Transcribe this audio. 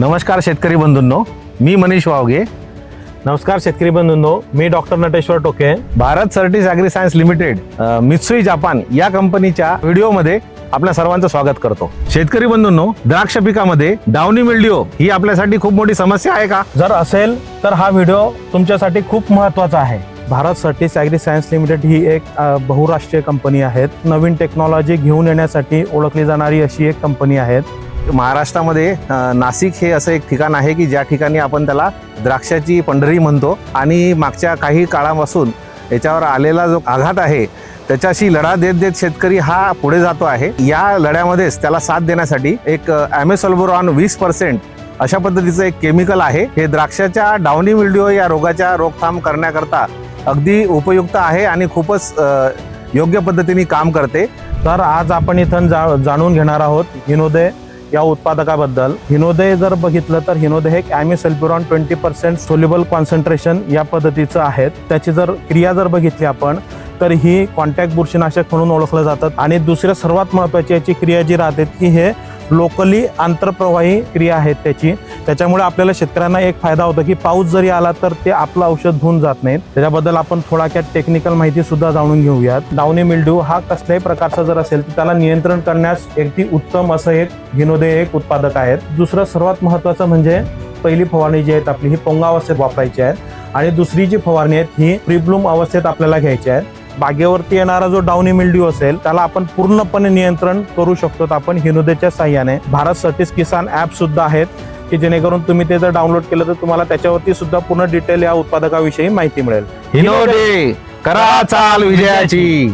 नमस्कार शेतकरी बंधूंनो मी मनीष वावगे. नमस्कार शेतकरी बंधूंनो मी doctor Nateshwar Toke. Bharat Certis agri science limited अ, मित्सुई जापान या कंपनीच्या व्हिडिओमध्ये आपल्या सर्वांचं स्वागत करतो. शेतकरी बंधूंनो द्राक्ष पिकामध्ये डावणी मिल्डिओ ही. आपल्यासाठी खूप मोठी समस्या आहे का? जर असेल तर हा व्हिडिओ तुमच्यासाठी खूप महत्त्वाचा आहे. Bharat Certis agri science limited ही एक अ, बहुराष्ट्रीय कंपनी आहे नवीन टेक्नॉलॉजी घेऊन येण्यासाठी ओळखली जाणारी अशी एक कंपनी आहे महाराष्ट्रामध्ये नाशिक हे असं एक ठिकाण आहे की ज्या ठिकाणी आपण त्याला द्राक्षाची पंढरी म्हणतो. आणि मागच्या काही काळापासून याच्यावर आलेला जो आघात आहे त्याच्याशी लढा देत देत शेतकरी हा पुढे जातो आहे. या लढ्यामध्येच त्याला साथ देण्यासाठी एक ॲमेसॉल्बोरॉन वीस पर्सेंट अशा पद्धतीचं एक केमिकल आहे. हे द्राक्षाच्या डावणी मिल्डिओ या रोगाच्या रोकथाम करण्याकरता अगदी उपयुक्त आहे आणि खूपच योग्य पद्धतीने काम करते. तर आज आपण इथं जा जाणून घेणार आहोत. हिनोदय या उत्पादकाबद्दल. हिनोदय जर बघितलं तर हिनोदय हे ॲमिसल्प्युरॉन ट्वेंटी पर्सेंट सोल्युबल कॉन्सन्ट्रेशन या पद्धतीचं आहेत. त्याची जर क्रिया जर बघितली आपण तर ही कॉन्टॅक्ट बुरशीनाशक म्हणून ओळखलं जातात आणि दुसऱ्या सर्वात महत्त्वाची याची क्रिया जी राहते की हे लोकली आंतरप्रवाही क्रिया आहेत त्याची. त्याच्यामुळे आपल्याला शेतकऱ्यांना एक फायदा होतो की पाऊस जरी आला तर ते आपलं औषध धुवून जात नाहीत. त्याच्याबद्दल आपण थोडक्यात टेक्निकल माहिती सुद्धा जाणून घेऊयात. डावणी मिल्ड्यू हा कसल्याही प्रकारचा जर असेल तर त्याला नियंत्रण करण्यास अगदी उत्तम असं एक हिनोदय एक उत्पादक आहेत. दुसरं सर्वात महत्वाचं म्हणजे पहिली फवारणी जी आहेत आपली ही पोंगावस्थेत वापरायची आहे. आणि दुसरी जी फवारणी आहेत ही प्रीब्लूम अवस्थेत आपल्याला घ्यायची आहे. बागेवरती येणारा जो डावनी मिल्ड्यू असेल त्याला आपण पूर्णपणे नियंत्रण करू शकतो. आपण हिनोदेच्या साह्याने. भारत सटीस किसान ऍप सुद्धा आहेत. की जेणेकरून तुम्ही ते जर डाउनलोड केलं तर तुम्हाला त्याच्यावरती सुद्धा पूर्ण डिटेल या उत्पादकाविषयी माहिती मिळेल. हिनोडे करा चाल विजयाची.